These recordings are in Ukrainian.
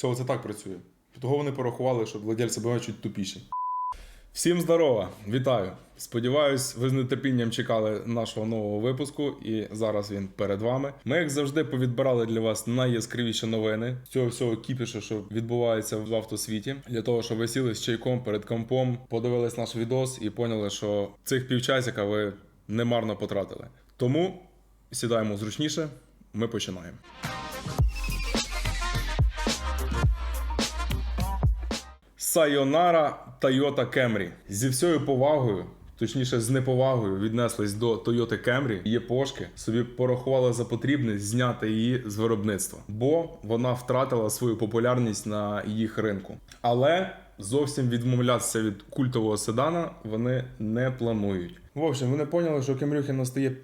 Все, це так працює. Того вони порахували, що владельці BMW чуть тупіші. Всім здорова! Вітаю! Сподіваюсь, ви з нетерпінням чекали нашого нового випуску, і зараз він перед вами. Ми, як завжди, повідбирали для вас найяскравіші новини з цього всього кіпішу, що відбувається в автосвіті, для того, щоб ви сіли з чайком перед компом, подивились наш відос і поняли, що цих півчасика ви немарно потратили. Тому сідаємо зручніше. Ми починаємо. Сайонара Toyota Camry. Зі всією повагою, точніше, з неповагою віднеслись до Toyota Camry. Є пошки собі порахували за потрібне зняти її з виробництва, бо вона втратила свою популярність на їх ринку. Але зовсім відмовлятися від культового седана вони не планують. В общем, вони поняли, що Кемрюхи настає.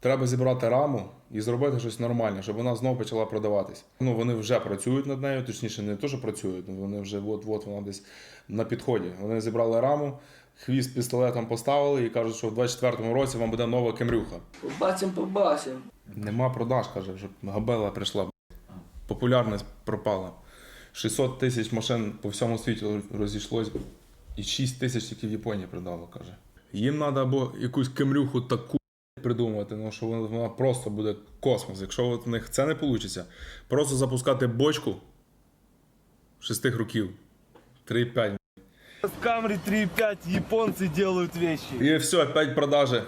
Треба зібрати раму і зробити щось нормальне, щоб вона знову почала продаватись. Ну вони вже працюють над нею, точніше, не те, що працюють, ну, вони вже от-от вона десь на підході. Вони зібрали раму, хвіст пістолетом поставили і кажуть, що в 24-му році вам буде нова кемрюха. Побачим, побачим. Нема продаж, каже, вже габела прийшла. Популярність пропала. 600 тисяч машин по всьому світі розійшлось, і 6 тисяч тільки в Японії продало, каже. Їм треба або якусь кемрюху таку придумати, ну що вона, вона просто буде космос. Якщо от в них це не вийде, просто запускати бочку 6 років, 3-5. В Камри 3.5 японцы делают вещи. І все, опять продажі.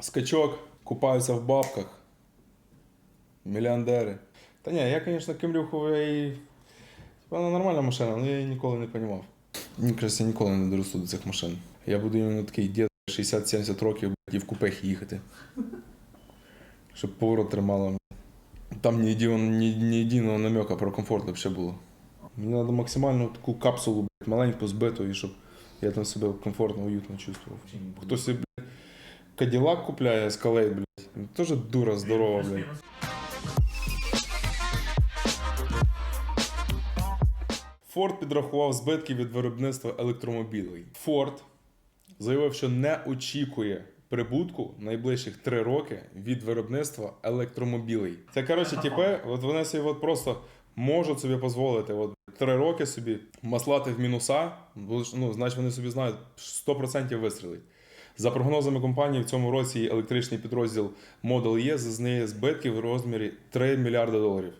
Скачок, купаються в бабках. Мільйондери. Та ні, я, звісно, Кемрюху я і. Вона нормальна машина, але я її ніколи не розумів. Мені кажеться, я ніколи не доросту до цих машин. Я буду іменно такий дід 60-70 років і в купех їхати. Щоб поворот тримало. Там ні єдиного, намека про комфорт взагалі було. Мені треба максимально таку капсулу, маленьку збиту, і щоб я там себе комфортно, уютно чувствував. Хтось, блядь, Каділак купляє скалей, блядь. Теж дура здорова, блядь. Форд підрахував збитки від виробництва електромобілей. Форд заявив, що не очікує прибутку найближчих три роки від виробництва електромобілей. Це коротше, типи, от вони собі от просто можуть собі дозволити от три роки собі маслати в мінуса, бо ну, значить вони собі знають 100% вистрілить. За прогнозами компанії, в цьому році електричний підрозділ Model E зазнає збитки в розмірі 3 мільярди доларів.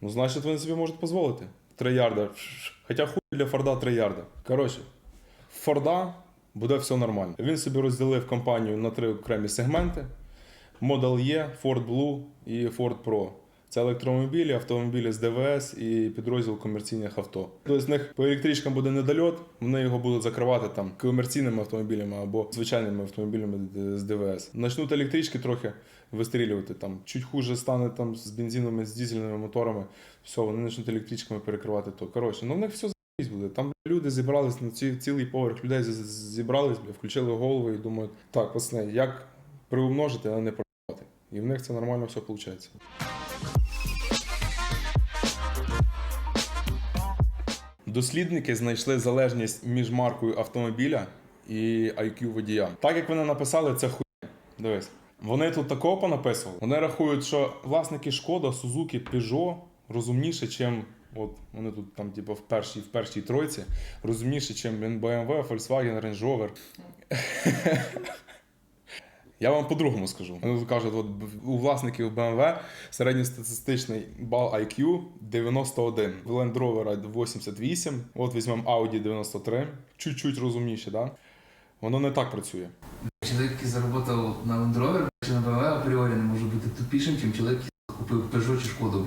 Ну, значить, вони собі можуть дозволити. 3 ярда. Хоча хуй для Форда 3 ярда. Коротше, Форда буде все нормально. Він собі розділив компанію на три окремі сегменти: Model E, Ford Blue і Ford Pro. Це електромобілі, автомобілі з ДВС і підрозділ комерційних авто. Тобто з них по електричкам буде недольот, вони його будуть закривати там комерційними автомобілями або звичайними автомобілями з ДВС. Почнуть електрички трохи вистрілювати там. Чуть хуже стане там з бензиновими, з дизельними моторами. Все, вони почнуть електричками перекривати то. Коротше, ну в них все буде. Там люди зібрались на ці, цілий поверх людей зібрались, включили голови і думають, так, пацани, як приумножити, а не продавати. І в них це нормально все виходить. Дослідники знайшли залежність між маркою автомобіля і IQ водія. Так як вони написали, це хуйня. Дивись. Вони тут такого понаписували. Вони рахують, що власники Шкода, Suzuki, Peugeot розумніші, чим. От вони тут там, типу, в першій, в першій тройці, розумніші, чим BMW, Volkswagen, Range Rover. Я вам по-другому скажу. Вони кажуть, от у власників BMW середньостатистичний бал IQ 91, в Land Rover 88, от візьмемо Audi 93, чуть-чуть розумніше, да? Воно не так працює. Чоловік, який заработав на Land Rover чи на BMW, апріорі не може бути тупішим, ніж чоловік, який купив Peugeot чи Шкоду.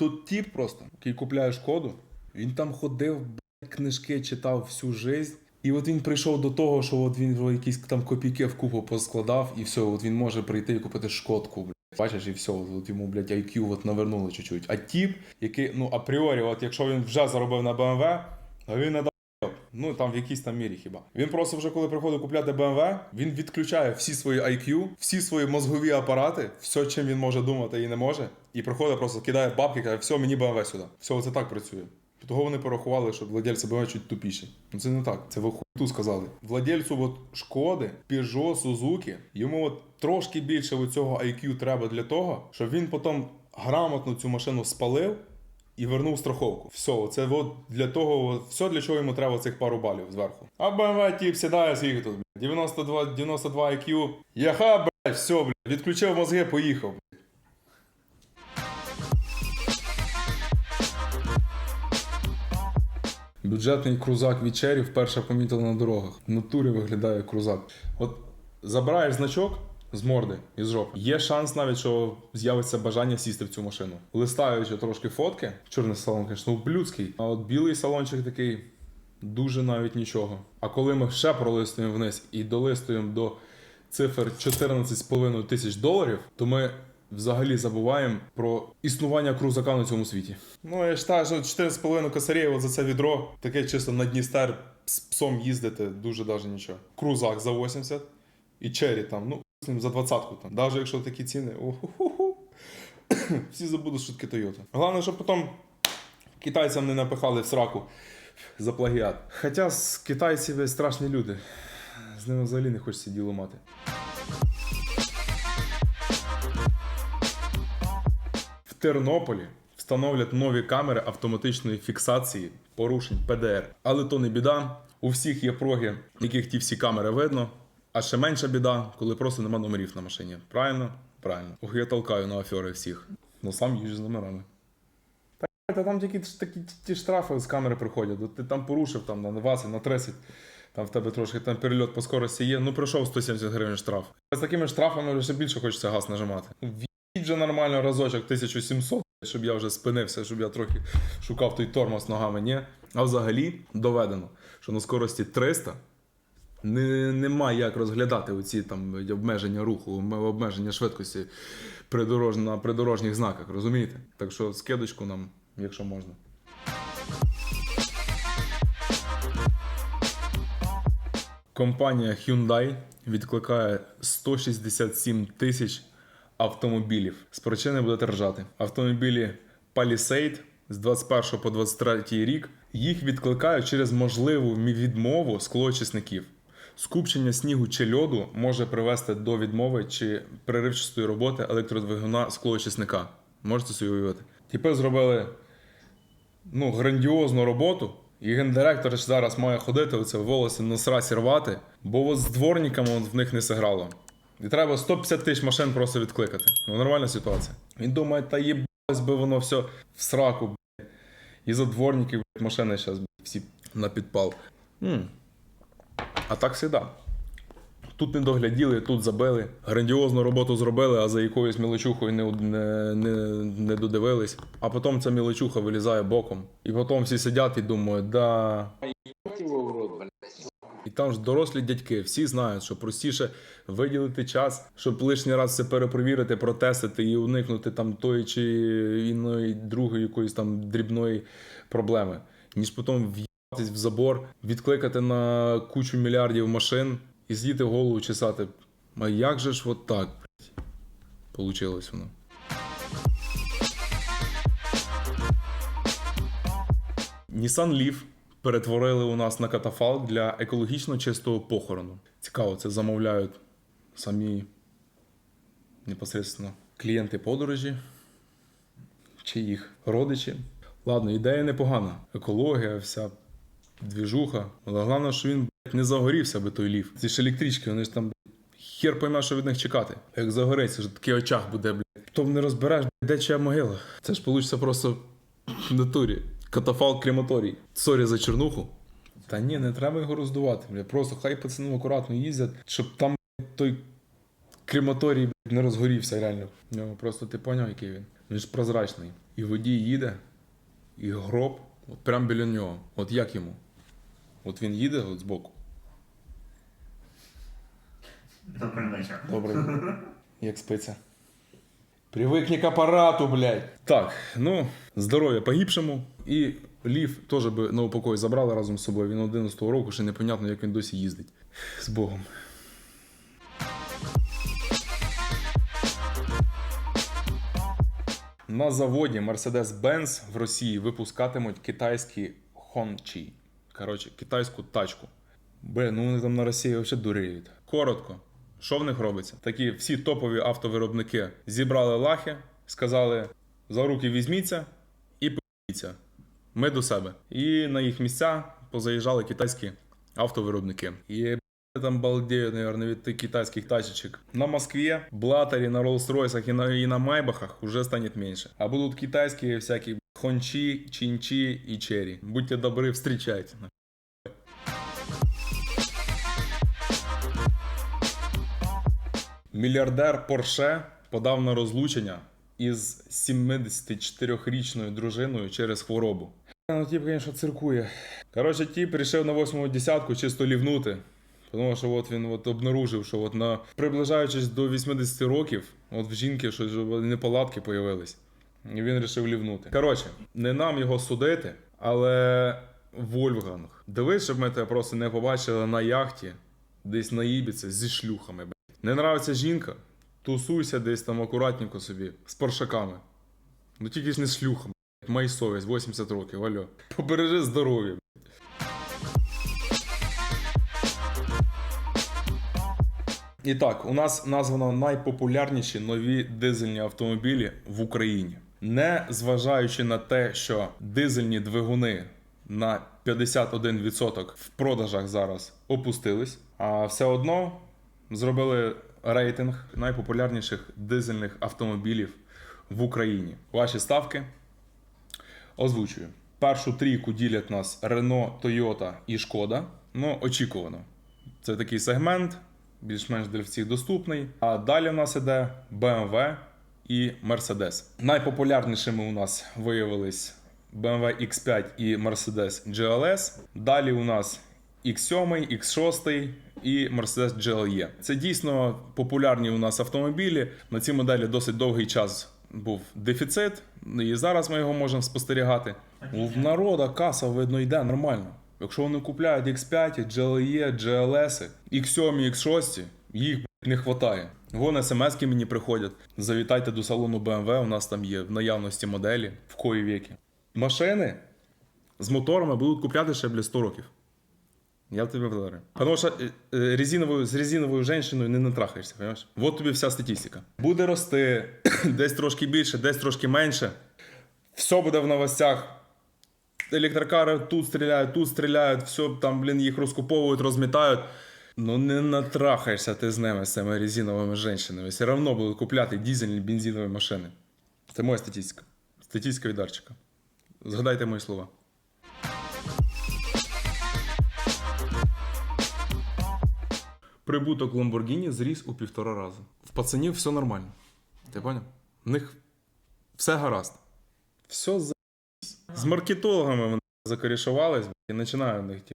Тут тіп просто, який купляє шкоду, він там ходив, блядь, книжки читав всю жизнь. І от він прийшов до того, що от він якісь там копійки в купу поскладав, і все, от він може прийти і купити шкодку, блядь. Бачиш, і все, от йому, блядь, IQ от навернули чуть-чуть. А тіп, який, ну, апріорі, от якщо він вже заробив на BMW, то він не. Ну там в якійсь там мірі хіба. Він просто вже коли приходить купляти BMW, він відключає всі свої IQ, всі свої мозгові апарати, все, чим він може думати і не може. І приходить, просто кидає бабки, каже, все, мені BMW сюди. Все, це так працює. Того вони порахували, що владельці BMW чуть тупіші. Ну це не так, це ви хуйту сказали. Владельцю от Шкоди, Peugeot, Suzuki, йому от трошки більше цього IQ треба для того, щоб він потім грамотно цю машину спалив і вернув страховку. Все, це от для того, все для чого йому треба цих пару балів зверху. А BMW тип сідає скільки тут, 92, 92 IQ. Яха, блядь, все, блядь, відключив мозги, поїхав. Бюджетний крузак від Черрі вперше помітили на дорогах. В натурі виглядає крузак. От забираєш значок з морди і з жопи. Є шанс навіть, що з'явиться бажання сісти в цю машину. Листаючи трошки фотки, чорний салон, звісно, ублюдський, а от білий салончик такий дуже навіть нічого. А коли ми ще пролистуємо вниз і долистуємо до цифр 14,5 тисяч доларів, то ми взагалі забуваємо про існування крузака на цьому світі. Ну, я ж вважаю, що 4,5 косарів за це відро, таке чисто на Дністер з псом їздити дуже даже нічого. Крузак за 80 і Черрі там, ну, за двадцятку там. Навіть якщо такі ціни, уху-ху-ху. всі забудуть, що таке Тойота. Головне, щоб потім китайцям не напихали в сраку за плагіат. Хоча з китайців страшні люди. З ними взагалі не хочеться діло мати. В Тернополі встановлять нові камери автоматичної фіксації порушень ПДР. Але то не біда. У всіх є проги, яких ті всі камери видно. А ще менша біда, коли просто нема номерів на машині. Правильно? Правильно. Ох, я толкаю на афери всіх. Ну сам їжджу з номерами. Та, та там тільки такі ті штрафи з камери приходять. Ти там порушив там, на 20, на 30, там в тебе трошки там перельот по скорості є. Ну пройшов 170 гривень штраф. З такими штрафами вже більше хочеться газ нажимати. В'їдь вже нормально разочок 1700, щоб я вже спинився, щоб я трохи шукав той тормоз ногами. Ні. А взагалі доведено, що на скорості 300 не, нема як розглядати оці там обмеження руху, обмеження швидкості придорож, на придорожніх знаках, розумієте? Так що скидочку нам, якщо можна. Компанія Hyundai відкликає 167 тисяч автомобілів. З причини будете ржати. Автомобілі Palisade з 21 по 23 рік їх відкликають через можливу відмову склоочисників. Скупчення снігу чи льоду може привести до відмови чи переривчастої роботи електродвигуна склоочисника. Можете собі уявити. Тепер зробили ну, грандіозну роботу. І гендиректор зараз має ходити оце волосся на срасі рвати, бо от з дворниками в них не сиграло. І треба 150 тисяч машин просто відкликати. Ну, нормальна ситуація. Він думає, та їбалось би воно все в сраку, блядь. І за дворників машини зараз всі на підпал. м А так завжди. Тут не догляділи, тут забили. Грандіозну роботу зробили, а за якоюсь мілочухою не, не, не, не додивились. А потім ця мілочуха вилізає боком. І потім всі сидять і думають, да. І там ж дорослі дядьки, всі знають, що простіше виділити час, щоб лишній раз все перепровірити, протестити і уникнути там тої чи іної другої якоїсь там дрібної проблеми, ніж потім в забор, відкликати на кучу мільярдів машин і з'їти голову чесати. А як же ж от так, получилось воно? Nissan Leaf перетворили у нас на катафалк для екологічно чистого похорону. Цікаво, це замовляють самі непосередньо клієнти подорожі чи їх родичі. Ладно, ідея непогана. Екологія, вся двіжуха. Але головне, що він блядь, не загорівся би той ліф. Ці ж електрички, вони ж там хер пойме, що від них чекати. Як загореться, ж такий очах буде, блядь. Потім не розбереш, блядь, де чия могила. Це ж вийде просто в натурі. Катафалк крематорій. Сорі за чернуху. Та ні, не треба його роздувати. Бля. Просто хай пацани акуратно їздять, щоб там блядь, той крематорій блядь, не розгорівся реально. Нього просто ти поняв, який він. Він ж прозрачний. І водій їде, і гроб от прямо біля нього. От як йому? От він їде от збоку. Добрий вечір. Добре. Як спиться. Привикні к апарату, блядь. Так, ну, здоров'я погибшому. І Лів теж би на упокой забрали разом з собою. Він 11-го року, ще непонятно, як він досі їздить. З Богом. На заводі Mercedes-Benz в Росії випускатимуть китайські Хончі. Коротше, китайську тачку. Бе, ну вони там на Росії взагалі дуреють. Коротко, що в них робиться? Такі всі топові автовиробники зібрали лахи, сказали: за руки візьміться і роз'їться. Ми до себе. І на їх місця позаїжджали китайські автовиробники. І там балдею, наверное, від тих китайських тачечек. На Москві, Блатері, на Роллс-Ройсах і на, і на Майбахах уже станет меньше. А будут китайские всякие хончи, чинчи и черри. Будьте добры, встречайте. Мільярдер Порше подав на розлучення із 74-річною дружиною через хворобу. Ну, тип, звісно, циркує. Коротше, тип рішив на восьму десятку чисто лівнути. Тому що от він от обнаружив, що от на приближаючись до 80 років, от в жінки щось неполадки появились. І він вирішив лівнути. Коротше, не нам його судити, але Вольфганг. Дивись, щоб ми тебе просто не побачили на яхті, десь на Ібіці зі шлюхами. Не нравиться жінка? Тусуйся десь там акуратненько собі, з паршаками. Ну тільки ж не з шлюхами. Май совість, 80 років, алло. Побережи здоров'я. І так, у нас названо найпопулярніші нові дизельні автомобілі в Україні. Не зважаючи на те, що дизельні двигуни на 51% в продажах зараз опустились, а все одно зробили рейтинг найпопулярніших дизельних автомобілів в Україні. Ваші ставки озвучую. Першу трійку ділять нас Renault, Toyota і Шкода. Ну, очікувано. Це такий сегмент, більш-менш для всіх доступний. А далі в нас іде BMW і Mercedes. Найпопулярнішими у нас виявились BMW X5 і Mercedes GLS. Далі у нас X7, X6 і Mercedes GLE. Це дійсно популярні у нас автомобілі. На ці моделі досить довгий час був дефіцит, і зараз ми його можемо спостерігати. У народа каса видно йде нормально. Якщо вони купляють X5, GLE, GLS, X7, X6, їх не вистачає. Вон смс мені приходять. Завітайте до салону BMW, у нас там є в наявності моделі в кої віки. Машини з моторами будуть купляти ще бля 100 років. Я тебе вдарю. Тому що е, е, резиновою, з резиновою жінкою не натрахаєшся, розумієш? От тобі вся статистика. Буде рости десь трошки більше, десь трошки менше. Все буде в новостях. Електрокари тут стріляють, тут стріляють, все там, блін, їх розкуповують, розмітають. Ну не натрахаєшся ти з ними, з цими резиновими жінками. Все одно будуть купляти дизельні бензинові машини. Це моя статистика. Статистика від Арчика. Згадайте мої слова. Прибуток Lamborghini зріс у півтора рази. В пацанів все нормально. Ти поняв? В них все гаразд. Все за... З маркетологами вони закорішувались і починають в них ті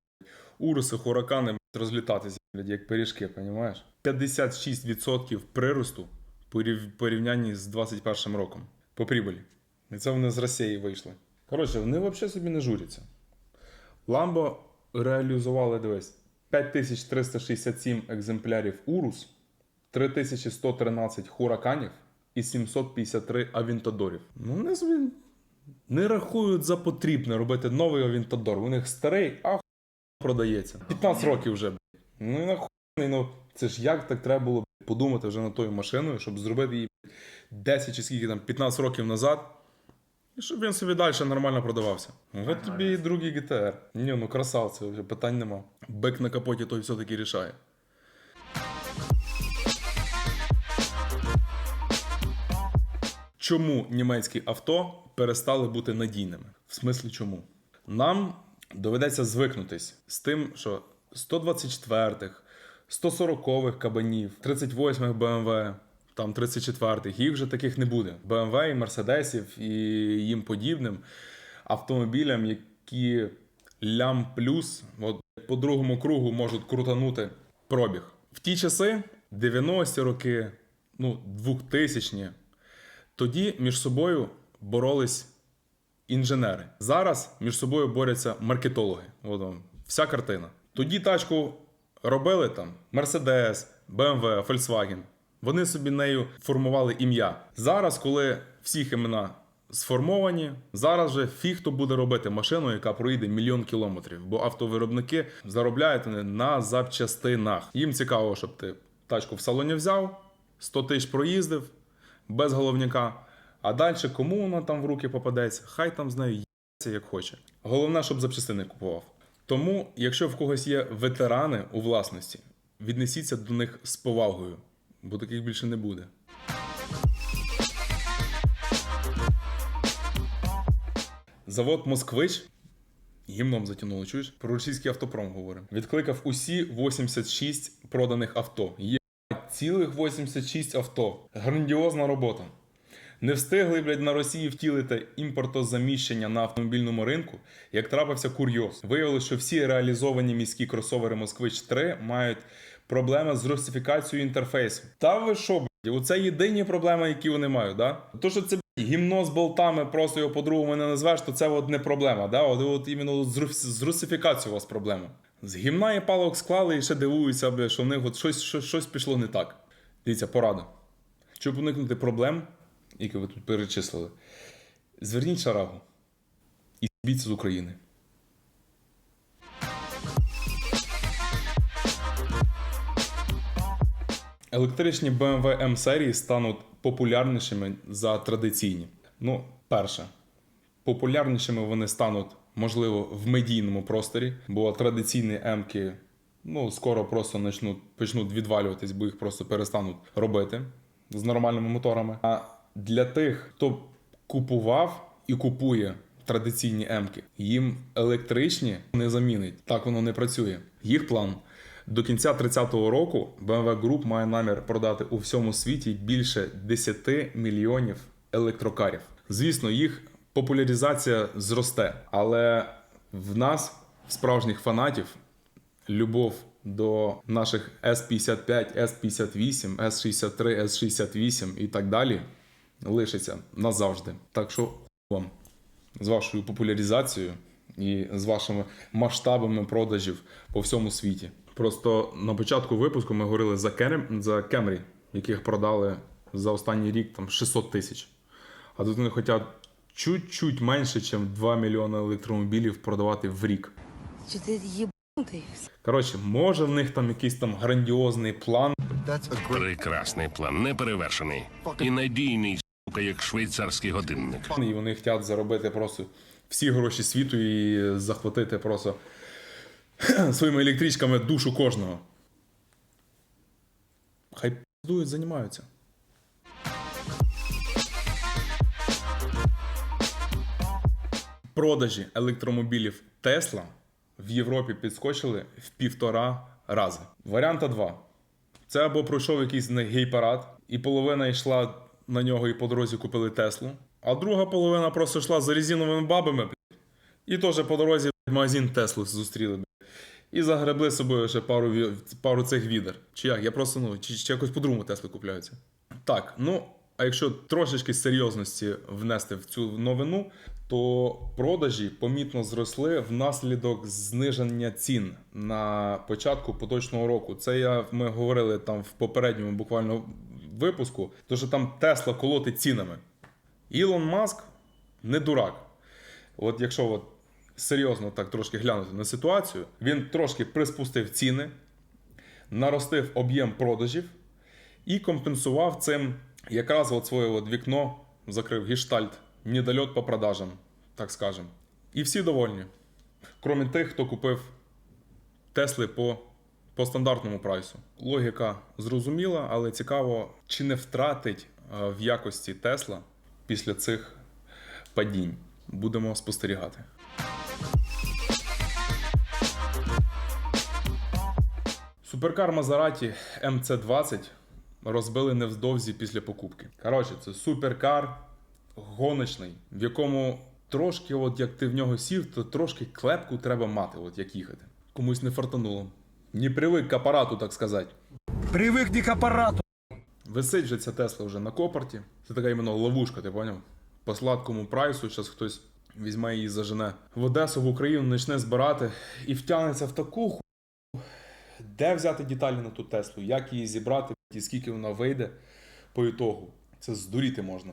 уруси, хуракани розлітатися, як пиріжки, понімаєш? 56% приросту порів- порівнянні з 21 роком по прибулі. І це вони з Росії вийшли. Коротше, вони взагалі собі не журяться. Ламбо реалізували, дивись, 5367 екземплярів Урус, 3113 хураканів і 753 авінтадорів. Ну, вони не рахують за потрібне робити новий авінтадор. У них старий, а хуй продається. 15 років вже. Ну і нахуй, ну це ж як так треба було подумати вже над тою машиною, щоб зробити її 10 чи скільки там 15 років назад. І щоб він собі далі нормально продавався. От тобі і другий GTR. Ні, ну красавці, вже питань нема. Бек на капоті той все-таки рішає. Чому німецькі авто перестали бути надійними? В смислі чому? Нам доведеться звикнутись з тим, що 124-х, 140-х кабанів, 38-х BMW, там 34-х, їх вже таких не буде. BMW і Мерседесів і їм подібним автомобілям, які лям плюс, от по другому кругу можуть крутанути пробіг. В ті часи, 90-ті роки, ну, 2000-ні, тоді між собою боролись інженери. Зараз між собою борються маркетологи. От вам вся картина. Тоді тачку робили там Mercedes, BMW, Volkswagen. Вони собі нею формували ім'я. Зараз, коли всіх імена сформовані, зараз вже фіг хто буде робити машину, яка проїде мільйон кілометрів. Бо автовиробники заробляють на запчастинах. Їм цікаво, щоб ти тачку в салоні взяв, 100 тисяч проїздив без головняка. А далі кому вона там в руки попадеться, хай там з нею як хоче. Головне, щоб запчастини купував. Тому, якщо в когось є ветерани у власності, віднесіться до них з повагою, бо таких більше не буде. Завод Москвич гімном затягнули, чуєш? Про російський автопром говоримо. Відкликав усі 86 проданих авто. Є цілих 86 авто. Грандіозна робота. Не встигли, блядь, на Росії втілити імпортозаміщення на автомобільному ринку, як трапився курйоз. Виявилося, що всі реалізовані міські кросовери Москвич 3 мають проблеми з русифікацією інтерфейсу. Та ви що, блядь, оце єдині проблеми, які вони мають, да? То, що це гімно з болтами, просто його по-другому не назвеш, то це от не проблема. Да? От, от іменно з русифікацією у вас проблема. З гімна і палок склали і ще дивуються, блядь, що в них от щось, щось, щось пішло не так. Дивіться, порада. Щоб уникнути проблем, які ви тут перечислили, зверніть шарагу і збіться з України. Електричні BMW M серії стануть популярнішими за традиційні. Ну, перше, популярнішими вони стануть, можливо, в медійному просторі, бо традиційні М-ки ну, скоро просто почнуть, почнуть відвалюватись, бо їх просто перестануть робити з нормальними моторами. А для тих, хто купував і купує традиційні М-ки, їм електричні не замінить. Так воно не працює. Їх план. До кінця 30-го року BMW Group має намір продати у всьому світі більше 10 мільйонів електрокарів. Звісно, їх популяризація зросте, але в нас, справжніх фанатів, любов до наших S55, S58, S63, S68 і так далі лишиться назавжди. Так що вам з вашою популяризацією і з вашими масштабами продажів по всьому світі. Просто на початку випуску ми говорили за Кем- за Кемрі, яких продали за останній рік там 600 тисяч. А тут вони хочуть чуть-чуть менше, ніж 2 мільйони електромобілів продавати в рік. Чи ти єбнутий? Коротше, може в них там якийсь там грандіозний план, Прекрасний план, неперевершений. І надійний, як швейцарський годинник. і вони хочуть заробити просто всі гроші світу і захватити просто своїми електричками душу кожного. Хай піздують, займаються. Продажі електромобілів Tesla в Європі підскочили в півтора рази. Варіанта 2. Це або пройшов якийсь гей-парад, і половина йшла на нього і по дорозі купили Теслу, а друга половина просто йшла за резиновими бабами, і теж по дорозі магазин Теслу зустріли. І загребли собою ще пару, пару цих відер. Чи як? Я просто ну, чи, чи якось по-другому Тесли купляються. Так, ну, а якщо трошечки серйозності внести в цю новину, то продажі помітно зросли внаслідок зниження цін на початку поточного року. Це я ми говорили там в попередньому буквально випуску, то що там Тесла колотить цінами. Ілон Маск не дурак. От якщо от серйозно так трошки глянути на ситуацію, він трошки приспустив ціни, наростив об'єм продажів і компенсував цим якраз от своє от вікно, закрив гештальт, недольот по продажам, так скажем. І всі довольні. Крім тих, хто купив Тесли по, по стандартному прайсу. Логіка зрозуміла, але цікаво, чи не втратить е, в якості Тесла після цих падінь. Будемо спостерігати. Суперкар Мазераті MC20 розбили невдовзі після покупки. Коротше, це суперкар гоночний, в якому трошки, от як ти в нього сів, то трошки клепку треба мати, от як їхати. Комусь не фартануло. Не привик к апарату, так сказати. Привыкни к аппарату. Висить же ця Тесла вже на копорті. Це така іменно ловушка, ти поняв? По сладкому прайсу, зараз хтось візьме її зажене в Одесу, в Україну почне збирати і втягнеться в таку ху... Де взяти деталі на ту Теслу? Як її зібрати, і скільки вона вийде по ітогу? Це здуріти можна.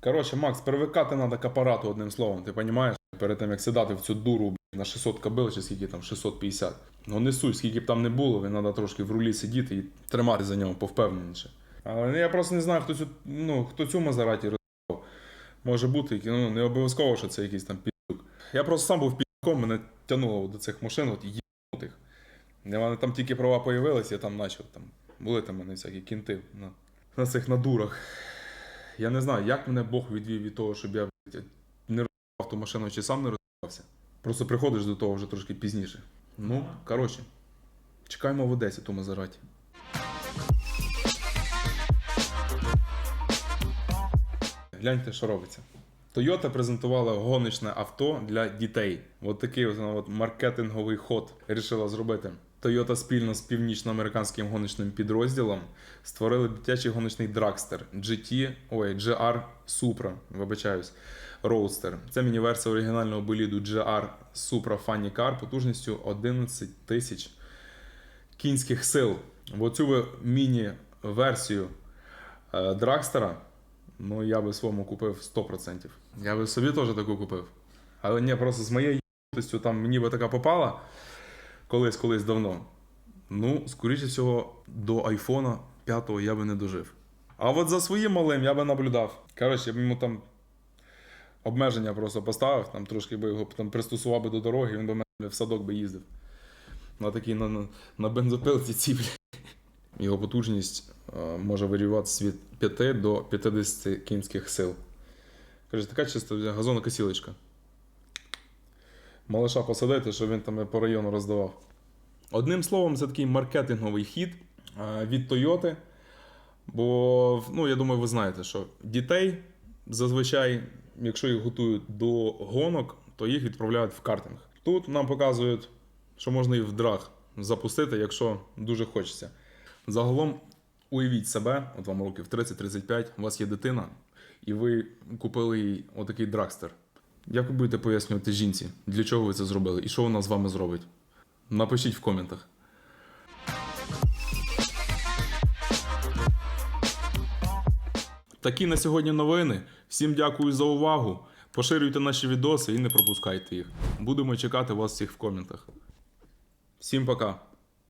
Коротше, Макс, привикати треба к апарату одним словом, ти розумієш? Перед тим як сідати в цю дуру на 600 кабел, чи скільки там 650. Ну не суть, скільки б там не було, він треба трошки в рулі сидіти і тримати за нього повпевненіше. Але я просто не знаю, хто цю, ну, хто цю Мазераті роздав. Може бути, ну, не обов'язково, що це якийсь там підук. Я просто сам був підком, мене тягнуло до цих машин, от їбнутих. Мене там тільки права появилися, я там почав там. Були там мене всякі кінти на, на цих надурах. Я не знаю, як мене Бог відвів від того, щоб я не розбав ту машину чи сам не розбався. Просто приходиш до того вже трошки пізніше. Ну, коротше, чекаємо в Одесі ту Мазераті. Гляньте, що робиться. Toyota презентувала гоночне авто для дітей. От такий от, от маркетинговий ход вирішила зробити. Toyota спільно з північноамериканським гоночним підрозділом створили дитячий гоночний драгстер GT, ой, GR Supra, вибачаюсь, Roadster. Це міні-версія оригінального боліду GR Supra Funny Car потужністю 11 тисяч кінських сил. В оцю міні-версію драгстера Ну, я би своєму купив 100%. Я би собі теж таку купив. Але ні, просто з моєю там мені би така попала колись, колись давно. Ну, скоріше всього, до айфона 5 я би не дожив. А от за своїм малим я би наблюдав. Коротше, я б йому там обмеження просто поставив, там трошки би його там пристосував би до дороги, він би мене в садок би їздив. На такій на, на, на бензопилці ці, бля. Його потужність е, може варіюватися від 5 до 50 кінських сил. Каже, така чисто газонокосілочка. Малиша посадити, щоб він там по району роздавав. Одним словом, це такий маркетинговий хід е, від Toyota. Бо, ну, я думаю, ви знаєте, що дітей зазвичай, якщо їх готують до гонок, то їх відправляють в картинг. Тут нам показують, що можна і в драг запустити, якщо дуже хочеться. Загалом, уявіть себе, от вам років 30-35, у вас є дитина, і ви купили їй отакий драгстер. Як ви будете пояснювати жінці, для чого ви це зробили і що вона з вами зробить? Напишіть в коментах. Такі на сьогодні новини. Всім дякую за увагу. Поширюйте наші відоси і не пропускайте їх. Будемо чекати вас всіх в коментах. Всім пока.